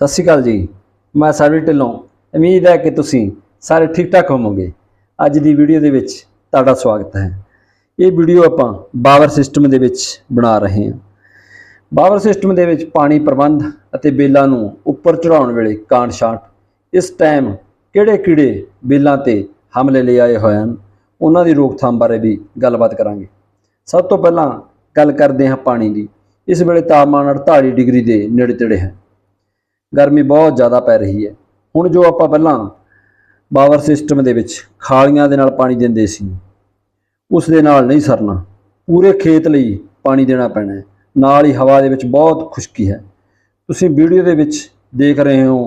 ਸਤਿ ਸ਼੍ਰੀ ਅਕਾਲ ਜੀ। ਮੈਂ ਸਰਵੀ ਢਿੱਲੋਂ। ਉਮੀਦ ਹੈ ਕਿ ਤੁਸੀਂ ਸਾਰੇ ਠੀਕ ਠਾਕ ਹੋਵੋਗੇ। ਅੱਜ ਦੀ ਵੀਡੀਓ ਦੇ ਵਿੱਚ ਤੁਹਾਡਾ ਸਵਾਗਤ ਹੈ। ਇਹ ਵੀਡੀਓ ਆਪਾਂ ਬਾਵਰ ਸਿਸਟਮ ਦੇ ਵਿੱਚ ਬਣਾ ਰਹੇ ਹਾਂ। ਬਾਵਰ ਸਿਸਟਮ ਦੇ ਵਿੱਚ ਪਾਣੀ ਪ੍ਰਬੰਧ ਅਤੇ ਬੇਲਾਂ ਨੂੰ ਉੱਪਰ ਚੜਾਉਣ ਵੇਲੇ ਕਾਂਡ ਛਾਂਟ, ਇਸ ਟਾਈਮ ਕਿਹੜੇ ਕੀੜੇ ਬੇਲਾਂ ਤੇ ਹਮਲੇ ਲਈ ਆਏ ਹੋਏ ਹਨ, ਉਹਨਾਂ ਦੀ ਰੋਕਥਾਮ ਬਾਰੇ ਵੀ ਗੱਲਬਾਤ ਕਰਾਂਗੇ। ਸਭ ਤੋਂ ਪਹਿਲਾਂ ਗੱਲ ਕਰਦੇ ਹਾਂ ਪਾਣੀ ਦੀ। ਇਸ ਵੇਲੇ ਤਾਪਮਾਨ 48 ਡਿਗਰੀ ਦੇ ਨੇੜੇ ਤੇੜੇ ਹੈ। ਗਰਮੀ ਬਹੁਤ ਜ਼ਿਆਦਾ ਪੈ ਰਹੀ ਹੈ। ਹੁਣ ਜੋ ਆਪਾਂ ਪਹਿਲਾਂ ਬਾਵਰ ਸਿਸਟਮ ਦੇ ਵਿੱਚ ਖਾਲੀਆਂ ਦੇ ਨਾਲ ਪਾਣੀ ਦਿੰਦੇ ਸੀ, ਉਸ ਦੇ ਨਾਲ ਨਹੀਂ ਸਰਨਾ। ਪੂਰੇ ਖੇਤ ਲਈ ਪਾਣੀ ਦੇਣਾ ਪੈਣਾ ਹੈ। ਨਾਲ ਹੀ ਹਵਾ ਦੇ ਵਿੱਚ ਬਹੁਤ ਖੁਸ਼ਕੀ ਹੈ। ਤੁਸੀਂ ਵੀਡੀਓ ਦੇ ਵਿੱਚ ਦੇਖ ਰਹੇ ਹੋ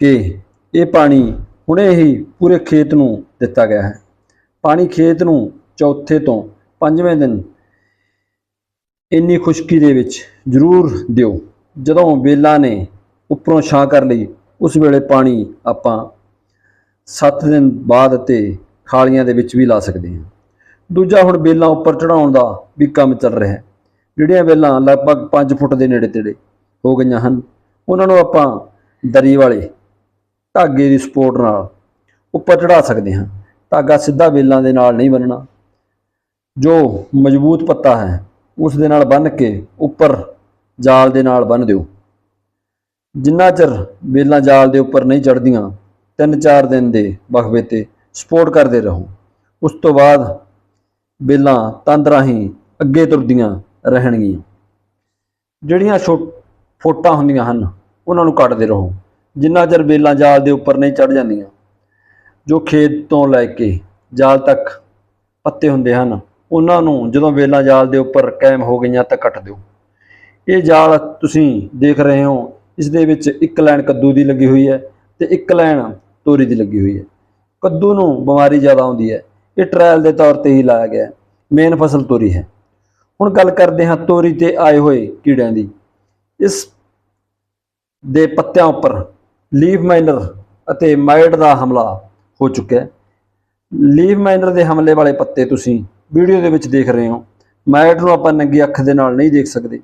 ਕਿ ਇਹ ਪਾਣੀ ਹੁਣੇ ਹੀ ਪੂਰੇ ਖੇਤ ਨੂੰ ਦਿੱਤਾ ਗਿਆ ਹੈ। ਪਾਣੀ ਖੇਤ ਨੂੰ ਚੌਥੇ ਤੋਂ ਪੰਜਵੇਂ ਦਿਨ ਇੰਨੀ ਖੁਸ਼ਕੀ ਦੇ ਵਿੱਚ ਜ਼ਰੂਰ ਦਿਓ। ਜਦੋਂ ਬੇਲਾਂ ਨੇ ਉੱਪਰੋਂ ਛਾਂ ਕਰ ਲਈ। ਉਸ ਵੇਲੇ ਪਾਣੀ ਆਪਾਂ 7 ਦਿਨ ਬਾਅਦ ਤੇ ਖਾਲੀਆਂ ਦੇ ਵਿੱਚ ਵੀ ਲਾ ਸਕਦੇ ਹਾਂ। ਦੂਜਾ ਹੁਣ ਬੇਲਾਂ ਉੱਪਰ ਚੜਾਉਣ ਦਾ ਵੀ ਕੰਮ ਚੱਲ ਰਿਹਾ ਹੈ। ਜਿਹੜੀਆਂ ਬੇਲਾਂ ਲਗਭਗ 5 ਫੁੱਟ ਦੇ ਨੇੜੇ ਤੇੜੇ ਹੋ ਗਈਆਂ ਹਨ, ਉਹਨਾਂ ਨੂੰ ਆਪਾਂ ਦਰੀ ਵਾਲੇ ਧਾਗੇ ਦੀ ਸਪੋਰਟ ਨਾਲ ਉੱਪਰ ਚੜਾ ਸਕਦੇ ਹਾਂ। ਧਾਗਾ ਸਿੱਧਾ ਬੇਲਾਂ ਦੇ ਨਾਲ ਨਹੀਂ ਬੰਨਣਾ। ਜੋ ਮਜ਼ਬੂਤ ਪੱਤਾ ਹੈ, ਉਸ ਦੇ ਨਾਲ ਬੰਨ੍ਹ ਕੇ ਉੱਪਰ ਜਾਲ ਦੇ ਨਾਲ ਬੰਨ੍ਹ ਦਿਓ। ਜਿੰਨਾ ਚਿਰ ਬੇਲਾਂ ਜਾਲ ਦੇ ਉੱਪਰ ਨਹੀਂ ਚੜਦੀਆਂ ਤਿੰਨ ਚਾਰ ਦਿਨ ਦੇ ਵਕਫੇ ਤੇ ਸਪੋਰਟ ਕਰਦੇ ਰਹੋ। ਉਸ ਤੋਂ ਬਾਅਦ ਬੇਲਾਂ ਤੰਦ ਰਾਹੀਂ ਅੱਗੇ ਤੁਰਦੀਆਂ ਰਹਿਣਗੀਆਂ। ਜਿਹੜੀਆਂ ਛੋ ਫੋਟਾਂ ਹੁੰਦੀਆਂ ਹਨ, ਉਹਨਾਂ ਨੂੰ ਕੱਟਦੇ ਰਹੋ। ਜਿੰਨਾ ਚਿਰ ਬੇਲਾਂ ਜਾਲ ਦੇ ਉੱਪਰ ਨਹੀਂ ਚੜ ਜਾਂਦੀਆਂ, ਜੋ ਖੇਤ ਤੋਂ ਲੈ ਕੇ ਜਾਲ ਤੱਕ ਪੱਤੇ ਹੁੰਦੇ ਹਨ, ਉਹਨਾਂ ਨੂੰ ਜਦੋਂ ਬੇਲਾਂ ਜਾਲ ਦੇ ਉੱਪਰ ਕਾਇਮ ਹੋ ਗਈਆਂ ਤਾਂ ਕੱਟ ਦਿਓ। ਇਹ ਜਾਲ ਤੁਸੀਂ ਦੇਖ ਰਹੇ ਹੋ ਇਸ ਦੇ ਵਿੱਚ ਇੱਕ ਲਾਈਨ ਕੱਦੂ ਦੀ ਲੱਗੀ ਹੋਈ ਹੈ ਤੇ ਇੱਕ ਲਾਈਨ ਤੋਰੀ ਦੀ ਲੱਗੀ ਹੋਈ ਹੈ। ਕੱਦੂ ਨੂੰ ਬਿਮਾਰੀ ਜ਼ਿਆਦਾ ਆਉਂਦੀ ਹੈ। ਇਹ ਟ੍ਰਾਇਲ ਦੇ ਤੌਰ ਤੇ ਹੀ ਲਾਇਆ ਗਿਆ ਮੇਨ ਫਸਲ ਤੋਰੀ ਹੈ। ਹੁਣ ਗੱਲ ਕਰਦੇ ਹਾਂ ਤੋਰੀ ਤੇ ਆਏ ਹੋਏ ਕੀੜਿਆਂ ਦੀ। ਇਸ ਦੇ ਪੱਤਿਆਂ ਉੱਪਰ ਲੀਫ ਮਾਈਨਰ ਅਤੇ ਮਾਈਟ ਦਾ ਹਮਲਾ ਹੋ ਚੁੱਕਿਆ ਹੈ। ਲੀਫ ਮਾਈਨਰ ਦੇ ਹਮਲੇ ਵਾਲੇ ਪੱਤੇ ਤੁਸੀਂ ਵੀਡੀਓ ਦੇ ਵਿੱਚ ਦੇਖ ਰਹੇ ਹੋ। ਮਾਈਟ ਨੂੰ ਆਪਾਂ ਨੰਗੀ ਅੱਖ ਦੇ ਨਾਲ ਨਹੀਂ ਦੇਖ ਸਕਦੇ,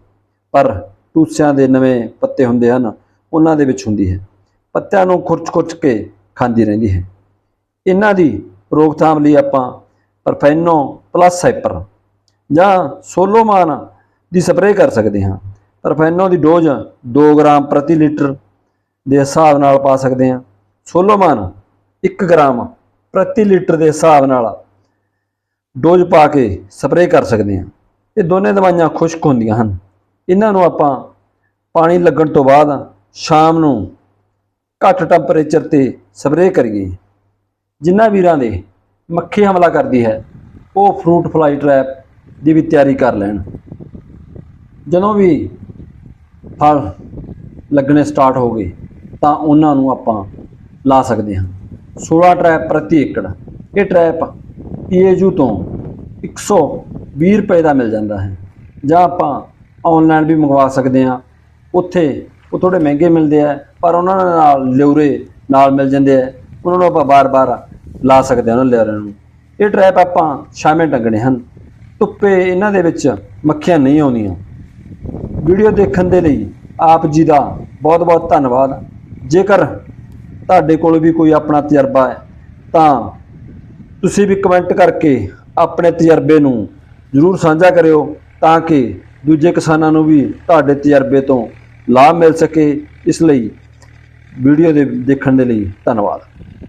ਪਰ ਟੂਸਿਆਂ ਦੇ ਨਵੇਂ ਪੱਤੇ ਹੁੰਦੇ ਹਨ, ਉਹਨਾਂ ਦੇ ਵਿੱਚ ਹੁੰਦੀ ਹੈ। ਪੱਤਿਆਂ ਨੂੰ ਖੁਰਚ-ਖੁਰਚ ਕੇ ਖਾਂਦੀ ਰਹਿੰਦੀ ਹੈ। ਇਹਨਾਂ ਦੀ ਰੋਕਥਾਮ ਲਈ ਆਪਾਂ ਪਰਫੈਨੋ ਪਲੱਸ ਸਾਈਪਰ ਜਾਂ ਸੋਲੋਮਾਨ ਦੀ ਸਪਰੇਅ ਕਰ ਸਕਦੇ ਹਾਂ। ਪਰਫੈਨੋ ਦੀ ਡੋਜ਼ 2 ਗ੍ਰਾਮ ਪ੍ਰਤੀ ਲੀਟਰ ਦੇ ਹਿਸਾਬ ਨਾਲ ਪਾ ਸਕਦੇ ਹਾਂ। ਸੋਲੋਮਾਨ 1 ਗ੍ਰਾਮ ਪ੍ਰਤੀ ਲੀਟਰ ਦੇ ਹਿਸਾਬ ਨਾਲ ਡੋਜ਼ ਪਾ ਕੇ ਸਪਰੇਅ ਕਰ ਸਕਦੇ ਹਾਂ। ਇਹ ਦੋਨੇ ਦਵਾਈਆਂ ਖੁਸ਼ਕ ਹੁੰਦੀਆਂ ਹਨ। ਇਹਨਾਂ ਨੂੰ ਆਪਾਂ ਪਾਣੀ ਲੱਗਣ ਤੋਂ ਬਾਅਦ ਸ਼ਾਮ ਨੂੰ ਘੱਟ ਟੈਂਪਰੇਚਰ ਤੇ ਸਪਰੇਅ ਕਰੀਏ। ਜਿਨ੍ਹਾਂ ਵੀਰਾਂ ਦੇ ਮੱਖੀ ਹਮਲਾ ਕਰਦੀ ਹੈ, ਉਹ ਫਰੂਟ ਫਲਾਈ ਟ੍ਰੈਪ ਦੀ ਵੀ ਤਿਆਰੀ ਕਰ ਲੈਣ। ਜਦੋਂ ਵੀ ਫਲ ਲੱਗਣੇ ਸਟਾਰਟ ਹੋ ਗਏ, ਤਾਂ ਉਹਨਾਂ ਨੂੰ ਆਪਾਂ ਲਾ ਸਕਦੇ ਹਾਂ। 16 ਟ੍ਰੈਪ ਪ੍ਰਤੀ ਏਕੜ। ਇਹ ਟ੍ਰੈਪ ਪੀਏਯੂ ਤੋਂ 120 ਰੁਪਏ ਦਾ ਮਿਲ ਜਾਂਦਾ ਹੈ। ਜਾਂ ਆਪਾਂ ਆਨਲਾਈਨ ਵੀ ਮੰਗਵਾ ਸਕਦੇ ਹਾਂ। ਉੱਥੇ ਉਹ ਥੋੜੇ ਮਹਿੰਗੇ ਮਿਲਦੇ ਆ, ਪਰ ਉਹਨਾਂ ਨਾਲ ਲਿਉਰੇ ਨਾਲ ਮਿਲ ਜਾਂਦੇ ਆ। ਉਹਨਾਂ ਨੂੰ ਆਪਾਂ ਬਾਰ-ਬਾਰ ਲਾ ਸਕਦੇ ਹਾਂ ਉਹਨਾਂ ਲਿਉਰਿਆਂ ਨੂੰ। ਇਹ ਟ੍ਰੈਪ ਆਪਾਂ ਸ਼ਾਮੇ ਟੰਗਣੇ ਹਨ। ਧੁੱਪੇ ਇਹਨਾਂ ਦੇ ਵਿੱਚ ਮੱਖੀਆਂ ਨਹੀਂ ਆਉਂਦੀਆਂ। ਵੀਡੀਓ ਦੇਖਣ ਦੇ ਲਈ ਆਪ ਜੀ ਦਾ ਬਹੁਤ-ਬਹੁਤ ਧੰਨਵਾਦ। ਜੇਕਰ ਤੁਹਾਡੇ ਕੋਲ ਵੀ ਕੋਈ ਆਪਣਾ ਤਜਰਬਾ ਹੈ, ਤਾਂ ਤੁਸੀਂ ਵੀ ਕਮੈਂਟ ਕਰਕੇ ਆਪਣੇ ਤਜਰਬੇ ਨੂੰ ਜ਼ਰੂਰ ਸਾਂਝਾ ਕਰਿਓ, ਤਾਂ ਕਿ ਦੂਜੇ ਕਿਸਾਨਾਂ ਨੂੰ ਵੀ ਤੁਹਾਡੇ ਤਜਰਬੇ ਤੋਂ ਲਾਭ ਮਿਲ ਸਕੇ, ਇਸ ਲਈ ਵੀਡੀਓ ਦੇ ਦੇਖਣ ਦੇ ਲਈ ਧੰਨਵਾਦ।